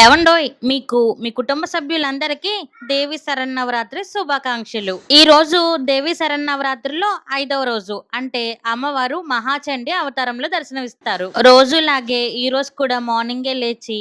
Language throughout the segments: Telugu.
ఏవండోయ్ మీకు మీ కుటుంబ సభ్యులందరికీ దేవి శరన్నవరాత్రి శుభాకాంక్షలు. ఈ రోజు దేవి శరన్నవరాత్రిలో ఐదవ రోజు. అంటే అమ్మవారు మహాచండి అవతారంలో దర్శనమిస్తారు. రోజులాగే ఈ రోజు కూడా మార్నింగే లేచి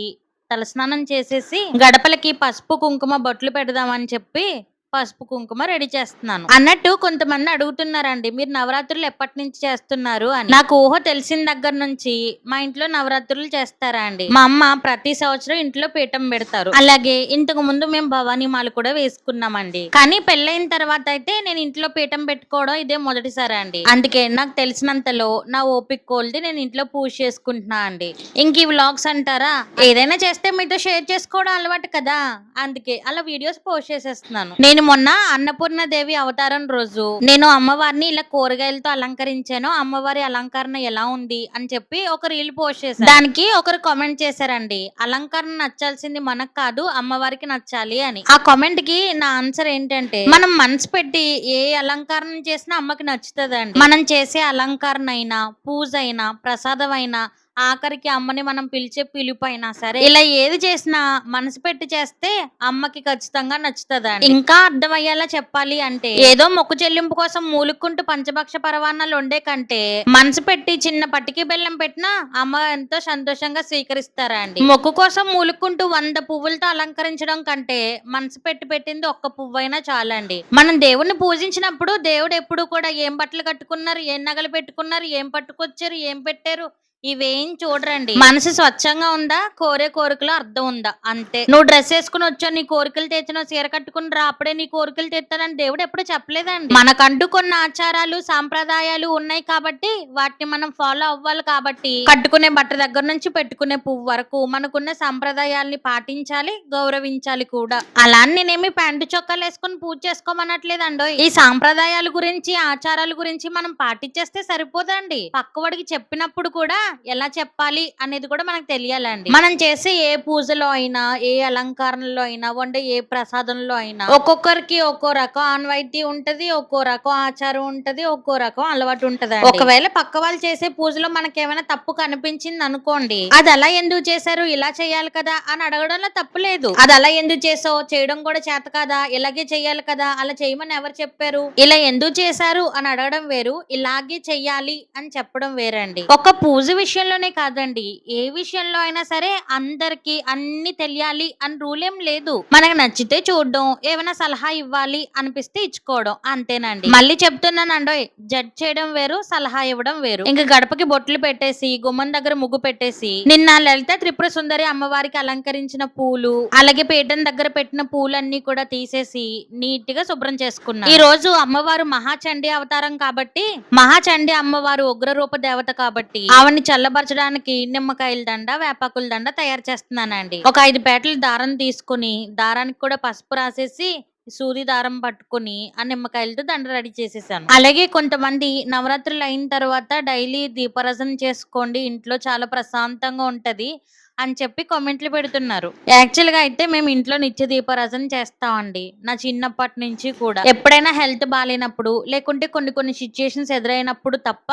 తలస్నానం చేసేసి గడపలకి పసుపు కుంకుమ బొట్లు పెడదామని చెప్పి పసుపు కుంకుమ రెడీ చేస్తున్నాను. అన్నట్టు కొంతమంది అడుగుతున్నారండి మీరు నవరాత్రులు ఎప్పటి నుంచి చేస్తున్నారు? అని. నాకు ఊహ తెలిసిన దగ్గర నుంచి మా ఇంట్లో నవరాత్రులు చేస్తారా అండి? మా అమ్మ ప్రతి సంవత్సరం ఇంట్లో పీఠం పెడతారు. అలాగే ఇంతకు ముందు మేము భవానీ మాలు కూడా వేసుకున్నామండి. కానీ పెళ్ళైన తర్వాత అయితే నేను ఇంట్లో పీఠం పెట్టుకోవడం ఇదే మొదటిసారి అండి. అందుకే నాకు తెలిసినంతలో నా ఓపిక కోల్ది నేను ఇంట్లో పూజ చేసుకుంటున్నా అండి. ఇంక ఈ వ్లాగ్స్ అంటారా? ఏదైనా చేస్తే మీతో షేర్ చేసుకోవడం అలవాటు కదా? అందుకే అలా వీడియోస్ పోస్ట్ చేసేస్తున్నాను. నేను మొన్న అన్నపూర్ణ దేవి అవతారం రోజు నేను అమ్మవారిని ఇలా కూరగాయలతో అలంకరించాను. అమ్మవారి అలంకరణ ఎలా ఉంది అని చెప్పి ఒక రీల్ పోస్ట్ చేశాను. దానికి ఒకరు కామెంట్ చేశారండి. అలంకరణ నచ్చాల్సింది మనకు కాదు అమ్మవారికి నచ్చాలి అని. ఆ కామెంట్కి నా ఆన్సర్ ఏంటంటే మనం మనసు పెట్టి ఏ అలంకరణ చేసినా అమ్మకి నచ్చుతుందండి. మనం చేసే అలంకరణ అయినా పూజ అయినా ప్రసాదం అయినా ఆఖరికి అమ్మని మనం పిలిచే పిలుపు అయినా సరే ఇలా ఏది చేసినా మనసు పెట్టి చేస్తే అమ్మకి ఖచ్చితంగా నచ్చుతుందండి. ఇంకా అర్థమయ్యేలా చెప్పాలి అంటే ఏదో మొక్కు చెల్లింపు కోసం మూలుక్కుంటూ పంచభక్ష పరవాన్నాలు వండే కంటే మనసు పెట్టి చిన్న పట్టికి బెల్లం పెట్టినా అమ్మ ఎంతో సంతోషంగా స్వీకరిస్తారా అండి మొక్కు కోసం మూలుక్కుంటూ వంద పువ్వులతో అలంకరించడం కంటే మనసు పెట్టి పెట్టింది ఒక్క పువ్వు అయినా చాలండి. మనం దేవుణ్ణి పూజించినప్పుడు దేవుడు ఎప్పుడు కూడా ఏం బట్టలు కట్టుకున్నారు ఏం నగలు పెట్టుకున్నారు ఏం పట్టుకొచ్చారు ఏం పెట్టారు ఇవేం చూడరండి. మనసు స్వచ్ఛంగా ఉందా? కోరే కోరికలో అర్థం ఉందా? అంతే. నువ్వు డ్రెస్ వేసుకుని వచ్చావు నీ కోరికలు తెచ్చిన చీర కట్టుకుని రా అప్పుడే నీ కోరికలు తెస్తానని దేవుడు ఎప్పుడు చెప్పలేదండి. మనకంటూ కొన్ని ఆచారాలు సాంప్రదాయాలు ఉన్నాయి కాబట్టి వాటిని మనం ఫాలో అవ్వాలి కాబట్టి కట్టుకునే బట్ట దగ్గర నుంచి పెట్టుకునే పువ్వు వరకు మనకున్న సాంప్రదాయాల్ని పాటించాలి గౌరవించాలి కూడా. అలా నేనేమి ప్యాంటు చొక్కాలు వేసుకుని పూజ చేసుకోమనట్లేదండో. ఈ సాంప్రదాయాల గురించి ఆచారాల గురించి మనం పాటించేస్తే సరిపోదండి. పక్కవాడికి చెప్పినప్పుడు కూడా ఎలా చెప్పాలి అనేది కూడా మనకు తెలియాలండి. మనం చేసే ఏ పూజలో అయినా ఏ అలంకరణలో అయినా వండే ఏ ప్రసాదంలో అయినా ఒక్కొక్కరికి ఒక్కో రకం ఆన్వాయితీ ఉంటది ఒక్కో రకం ఆచారం ఉంటది ఒక్కో రకం అలవాటు ఉంటది ఒకవేళ పక్క వాళ్ళు చేసే పూజలో మనకి ఏమైనా తప్పు కనిపించింది అనుకోండి. అది అలా ఎందుకు చేశారు? ఇలా చేయాలి కదా అని అడగడంలో తప్పు లేదు. అది అలా ఎందుకు చేసావు? చేయడం కూడా చేత కదా? ఇలాగే చెయ్యాలి కదా? అలా చేయమని ఎవరు చెప్పారు? ఇలా ఎందుకు చేశారు? అని అడగడం వేరు. ఇలాగే చెయ్యాలి అని చెప్పడం వేరండి. ఒక పూజ విషయంలోనే కాదండి. ఏ విషయంలో అయినా సరే అందరికి అన్ని తెలియాలి అని రూల్ ఏం లేదు. మనకు నచ్చితే చూడడం ఏమైనా సలహా ఇవ్వాలి అనిపిస్తే ఇచ్చుకోవడం అంతేనండి. మళ్ళీ చెప్తున్నానండో జడ్జ్ చేయడం వేరు సలహా ఇవ్వడం వేరు. ఇంకా గడపకి బొట్లు పెట్టేసి గుమ్మం దగ్గర ముగ్గు పెట్టేసి నిన్న లలిత త్రిపుర సుందరి అమ్మవారికి అలంకరించిన పూలు అలాగే పీఠం దగ్గర పెట్టిన పూలన్నీ కూడా తీసేసి నీట్గా శుభ్రం చేసుకున్నా. ఈ రోజు అమ్మవారు మహాచండి అవతారం కాబట్టి మహాచండి అమ్మవారు ఉగ్ర రూప దేవత కాబట్టి ఆవిడ్ని చల్లబరచడానికి నిమ్మకాయల దండ వేపాకుల దండ తయారు చేస్తున్నానండి. ఒక ఐదు పేటలు దారం తీసుకుని దారానికి కూడా పసుపు రాసేసి సూది దారం పట్టుకుని ఆ నిమ్మకాయలతో దండ రెడీ చేసేసాను. అలాగే కొంతమంది నవరాత్రులు అయిన తర్వాత డైలీ దీపారాధన చేసుకోండి ఇంట్లో చాలా ప్రశాంతంగా ఉంటది అని చెప్పి కామెంట్లు పెడుతున్నారు. యాక్చువల్గా అయితే మేము ఇంట్లో నిత్య దీపారాధన చేస్తామండి నా చిన్నప్పటి నుంచి కూడా. ఎప్పుడైనా హెల్త్ బాగాలేనప్పుడు లేకుంటే కొన్ని కొన్ని సిచ్యుయేషన్స్ ఎదురైనప్పుడు తప్ప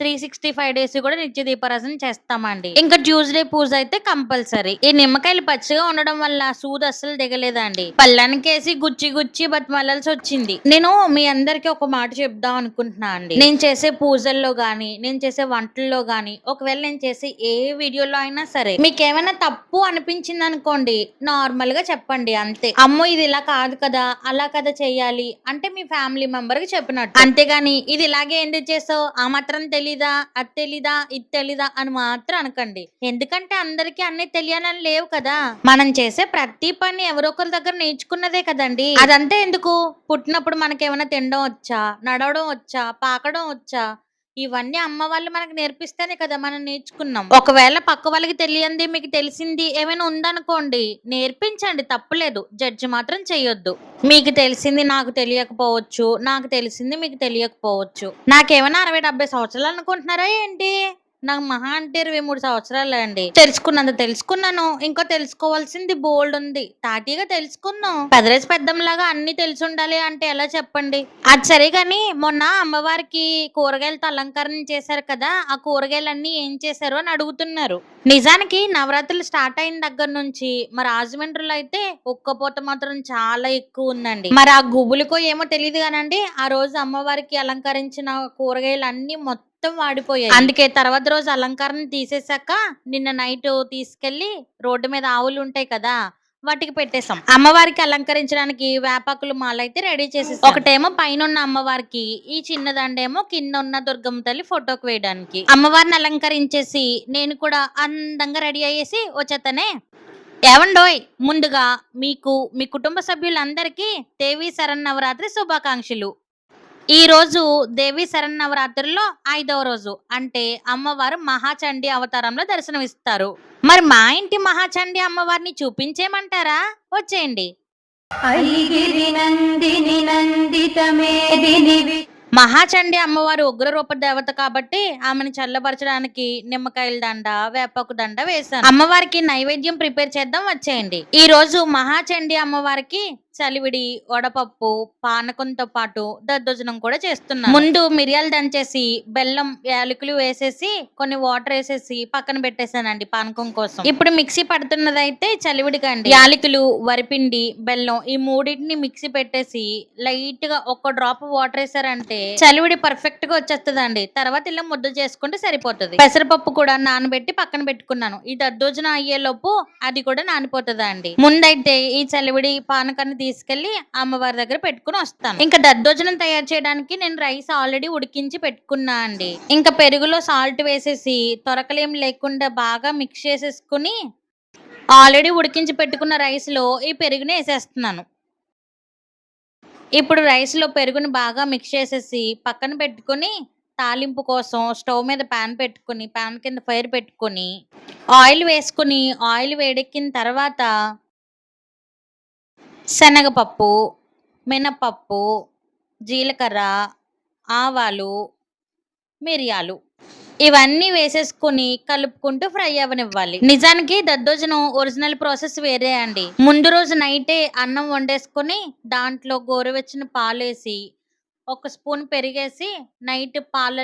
త్రీ సిక్స్టీ ఫైవ్ డేస్ కూడా నిత్య దీపారాధన చేస్తామండి. ఇంకా ట్యూస్డే పూజ అయితే కంపల్సరీ. ఈ నిమ్మకాయలు పచ్చిగా ఉండడం వల్ల సూది అస్సలు దిగలేదండి. పళ్ళనికేసి గుచ్చి గుచ్చి బతిమలాల్సి వచ్చింది. నేను మీ అందరికి ఒక మాట చెప్దాం అనుకుంటున్నా అండి. నేను చేసే పూజల్లో గాని నేను చేసే వంటల్లో గాని ఒకవేళ నేను చేసే ఏ వీడియోలో అయినా సరే మీకు ఏమైనా తప్పు అనిపించింది అనుకోండి నార్మల్గా చెప్పండి అంతే. అమ్మో ఇది ఇలా కాదు కదా అలా కదా చెయ్యాలి అంటే మీ ఫ్యామిలీ మెంబర్కి చెప్పినట్టు. అంతేగాని ఇది ఇలాగే ఎందుకు చేసావు? ఆ మాత్రం తెలియదు తెలీదా అది తెలీదా ఇది తెలీదా అని మాత్రం అనకండి. ఎందుకంటే అందరికీ అన్ని తెలియాలని లేవు కదా. మనం చేసే ప్రతి పని ఎవరో ఒకరి దగ్గర నేర్చుకున్నదే కదండి. అదంతా ఎందుకు? పుట్టినప్పుడు మనకి ఏమైనా తినడం వచ్చా నడవడం వచ్చా పాకడం వచ్చా? ఇవన్నీ అమ్మ వాళ్ళు మనకు నేర్పిస్తేనే కదా మనం నేర్చుకున్నాం. ఒకవేళ పక్క వాళ్ళకి తెలియంది మీకు తెలిసింది ఏమైనా ఉందనుకోండి నేర్పించండి తప్పులేదు. జడ్జి మాత్రం చెయ్యొద్దు. మీకు తెలిసింది నాకు తెలియకపోవచ్చు నాకు తెలిసింది మీకు తెలియకపోవచ్చు. నాకేమైనా అరవై డెబ్బై సంవత్సరాలు అనుకుంటున్నారా ఏంటి? నాకు మహా అంటే ఇరవై మూడు సంవత్సరాలు అండి. తెలుసుకున్నంత తెలుసుకున్నాను. ఇంకా తెలుసుకోవాల్సింది బోల్డ్ ఉంది. తాటిగా తెలుసుకున్నాం పెదరేసి పెద్దంలాగా అన్ని తెలిసి ఉండాలి అంటే ఎలా చెప్పండి? అది సరే గాని మొన్న అమ్మవారికి కూరగాయలతో అలంకరణ చేశారు కదా ఆ కూరగాయలన్నీ ఏం చేశారు అని అడుగుతున్నారు. నిజానికి నవరాత్రులు స్టార్ట్ అయిన దగ్గర నుంచి మా రాజమండ్రిలో అయితే ఒక్కపోత మాత్రం చాలా ఎక్కువ ఉందండి. మరి ఆ గుబులకో ఏమో తెలియదు కానండి ఆ రోజు అమ్మవారికి అలంకరించిన కూరగాయలు అన్ని మొత్తం మొత్తం వాడిపోయాయి. అందుకే తర్వాత రోజు అలంకరణ తీసేశాక నిన్న నైట్ తీసుకెళ్ళి రోడ్డు మీద ఆవులు ఉంటాయి కదా వాటికి పెట్టేసాం అమ్మవారికి అలంకరించడానికి వేపాకులు మాలైతే రెడీ చేసేసాం. ఒకటేమో పైన ఉన్న అమ్మవారికి ఈ చిన్నదండేమో కింద ఉన్న దుర్గమ్మ తల్లి ఫోటోకి వేయడానికి. అమ్మవారిని అలంకరించేసి నేను కూడా అందంగా రెడీ అయ్యేసి వచ్చేతనే ఏవండోయ్ ముందుగా మీకు మీ కుటుంబ సభ్యులందరికీ దేవీ శరన్నవరాత్రి శుభాకాంక్షలు. ఈ రోజు దేవి శరన్నవరాత్రుల్లో ఐదవ రోజు. అంటే అమ్మవారు మహాచండి అవతారంలో దర్శనమిస్తారు. మరి మా ఇంటి మహాచండి అమ్మవారిని చూపించేమంటారా వచ్చేయండి. మహాచండి అమ్మవారు ఉగ్ర రూప దేవత కాబట్టి ఆమెను చల్లబరచడానికి నిమ్మకాయల దండ వేపకు దండ వేశాను. అమ్మవారికి నైవేద్యం ప్రిపేర్ చేద్దాం వచ్చేయండి. ఈ రోజు మహాచండి అమ్మవారికి చలివిడి వడపప్పు పానకంతో పాటు దద్దోజనం కూడా చేస్తున్నాను ముందు మిరియాలు దంచేసి బెల్లం యాలకులు వేసేసి కొన్ని వాటర్ వేసేసి పక్కన పెట్టేశానండి పానకం కోసం. ఇప్పుడు మిక్సీ పడుతున్నదైతే చలివిడికండి యాలకులు వరిపిండి బెల్లం ఈ మూడింటిని మిక్సీ పెట్టేసి లైట్గా ఒక డ్రాప్ వాటర్ వేసారంటే చలివిడి పర్ఫెక్ట్గా వచ్చేస్తుందండి. తర్వాత ఇలా ముద్ద చేసుకుంటే సరిపోతుంది. పెసరపప్పు కూడా నానబెట్టి పక్కన పెట్టుకున్నాను. ఈ దద్దోజనం అయ్యేలోపు అది కూడా నానిపోతుందండి. ముందైతే ఈ చలివిడి పానకాన్ని తీసుకెళ్ళి అమ్మవారి దగ్గర పెట్టుకుని వస్తాను. ఇంకా దద్దోజనం తయారు చేయడానికి నేను రైస్ ఆల్రెడీ ఉడికించి పెట్టుకున్నా అండి. ఇంకా పెరుగులో సాల్ట్ వేసేసి తొరకలేం లేకుండా బాగా మిక్స్ చేసేసుకుని ఆల్రెడీ ఉడికించి పెట్టుకున్న రైస్లో ఈ పెరుగుని వేసేస్తున్నాను. ఇప్పుడు రైస్లో పెరుగుని బాగా మిక్స్ చేసేసి పక్కన పెట్టుకుని తాలింపు కోసం స్టవ్ మీద పాన్ పెట్టుకుని పాన్ కింద ఫైర్ పెట్టుకుని ఆయిల్ వేసుకుని ఆయిల్ వేడెక్కిన తర్వాత శనగపప్పు మినపప్పు జీలకర్ర ఆవాలు మిరియాలు. ఇవన్నీ వేసేసుకుని కలుపుకుంటూ ఫ్రై అవ్వనివ్వాలి నిజానికి దద్దోజనం ఒరిజినల్ ప్రాసెస్ వేరే అండి. ముందు రోజు నైటే అన్నం వండేసుకొని దాంట్లో గోరువెచ్చిన పాలేసి ఒక స్పూన్ పెరిగేసి నైట్ పాల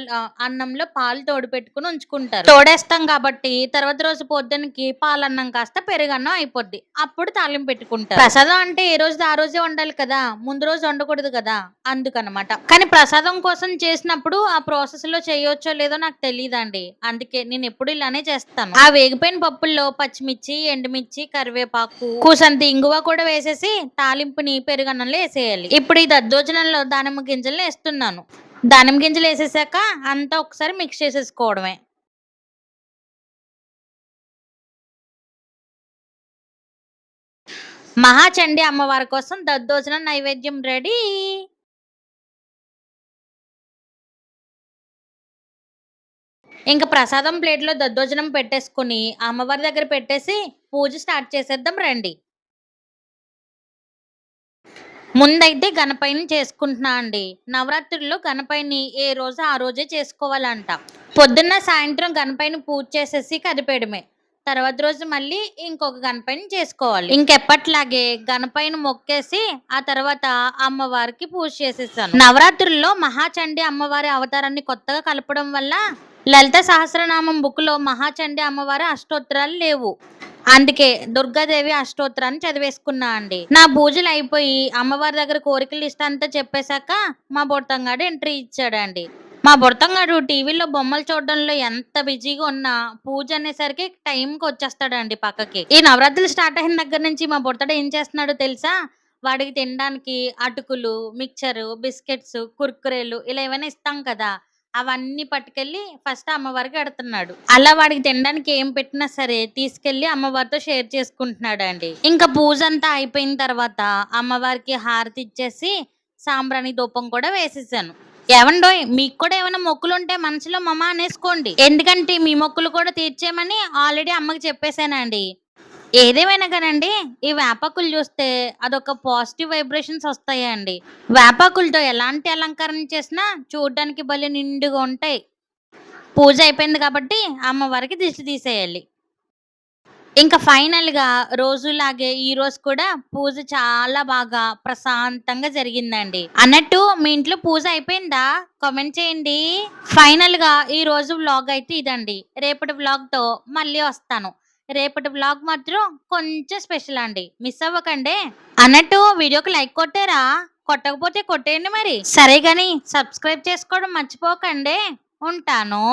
అన్నంలో పాలు తోడు పెట్టుకుని ఉంచుకుంటారు. తోడేస్తాం కాబట్టి తర్వాత రోజు పొద్దునకి పాలన్నం కాస్త పెరుగన్నం అయిపోద్ది. అప్పుడు తాలింపు పెట్టుకుంటారు. ప్రసాదం అంటే ఏ రోజు ఆ రోజే వండాలి కదా. ముందు రోజు వండకూడదు కదా. అందుకనమాట. కానీ ప్రసాదం కోసం చేసినప్పుడు ఆ ప్రాసెస్లో చేయొచ్చో లేదో నాకు తెలియదండి అందుకే నేను ఎప్పుడు ఇలానే చేస్తాను. ఆ వేగిపోయిన పప్పుల్లో పచ్చిమిర్చి ఎండుమిర్చి కరివేపాకు కూసంత ఇంగువ కూడా వేసేసి తాలింపుని పెరుగన్నంలో వేసేయాలి. ఇప్పుడు ఈ దద్దోజనంలో దానిమ్మ గింజలు వేస్తున్నాను దానిమ్మ గింజలు వేసేసాక అంతా ఒకసారి మిక్స్ చేసేసుకోవడమే. మహాచండి అమ్మవారి కోసం దద్దోజనం నైవేద్యం రెడీ. ఇంకా ప్రసాదం ప్లేట్లో దద్దోజనం పెట్టేసుకుని అమ్మవారి దగ్గర పెట్టేసి పూజ స్టార్ట్ చేసేద్దాం రండి. ముందైతే గణపైని చేసుకుంటున్నా అండి. నవరాత్రుల్లో గణపైని ఏ రోజు ఆ రోజే చేసుకోవాలంట. పొద్దున్న సాయంత్రం గణపైని పూజ చేసేసి కదిపేయడమే. తర్వాత రోజు మళ్ళీ ఇంకొక గణపైని చేసుకోవాలి. ఇంకెప్పట్లాగే గణపైని మొక్కేసి ఆ తర్వాత అమ్మవారికి పూజ చేసేసాను నవరాత్రుల్లో మహాచండి అమ్మవారి అవతారాన్ని కొత్తగా కలపడం వల్ల లలిత సహస్రనామం బుక్లో మహాచండి అమ్మవారి అష్టోత్తరాలు లేవు. అందుకే దుర్గాదేవి అష్టోత్తరాన్ని చదివేసుకున్నా అండి. నా పూజలు అయిపోయి అమ్మవారి దగ్గర కోరికలు ఇస్తానంతా చెప్పేశాక మా బొట్టంగాడు ఎంట్రీ ఇచ్చాడండి. మా బొడతంగాడు టీవీలో బొమ్మలు చూడడంలో ఎంత బిజీగా ఉన్నా పూజ అనేసరికి టైంకి వచ్చేస్తాడండి పక్కకి. ఈ నవరాత్రులు స్టార్ట్ అయిన దగ్గర నుంచి మా బుడతడు ఏం చేస్తున్నాడో తెలుసా? వాడికి తినడానికి అటుకులు మిక్చరు బిస్కెట్స్ కుర్కురేలు ఇలా ఏమైనా ఇస్తాం కదా. అవన్నీ పట్టుకెళ్ళి ఫస్ట్ అమ్మవారికి పెడుతున్నాడు అలా వాడికి తినడానికి ఏం పెట్టినా సరే తీసుకెళ్ళి అమ్మవారితో షేర్ చేసుకుంటున్నాడు అండి ఇంకా పూజ అంతా అయిపోయిన తర్వాత అమ్మవారికి హారతి ఇచ్చేసి సాంబ్రాణి ధూపం కూడా వేసేసాను. ఏమండో మీకు కూడా ఏమైనా మొక్కులు ఉంటే మనసులో మమ అనేసుకోండి. ఎందుకంటే మీ మొక్కులు కూడా తీర్చేయమని ఆల్రెడీ అమ్మకి చెప్పేశానండి. ఏదేమైనా కానండి ఈ వేపాకులు చూస్తే అదొక పాజిటివ్ వైబ్రేషన్స్ వస్తాయండి వేపాకులతో ఎలాంటి అలంకరణ చేసినా చూడడానికి భలే నిండుగా ఉంటాయి పూజ అయిపోయింది కాబట్టి అమ్మవారికి దిష్టి తీసేయాలి ఇంకా ఫైనల్‌గా రోజులాగే ఈ రోజు కూడా పూజ చాలా బాగా ప్రశాంతంగా జరిగిందండి. అన్నట్టు మీ ఇంట్లో పూజ అయిపోయిందా? కామెంట్ చేయండి. ఫైనల్‌గా ఈ రోజు వ్లాగ్ అయితే ఇదండి. రేపటి వ్లాగ్‌తో మళ్ళీ వస్తాను. రేపటి బ్లాగ్ మాత్రం కొంచెం స్పెషల్ అండి. మిస్ అవ్వకండే. అన్నట్టు వీడియోకి లైక్ కొట్టారా? కొట్టకపోతే కొట్టేయండి మరి. సరే కానీ సబ్స్క్రైబ్ చేసుకోవడం మర్చిపోకండే. ఉంటాను.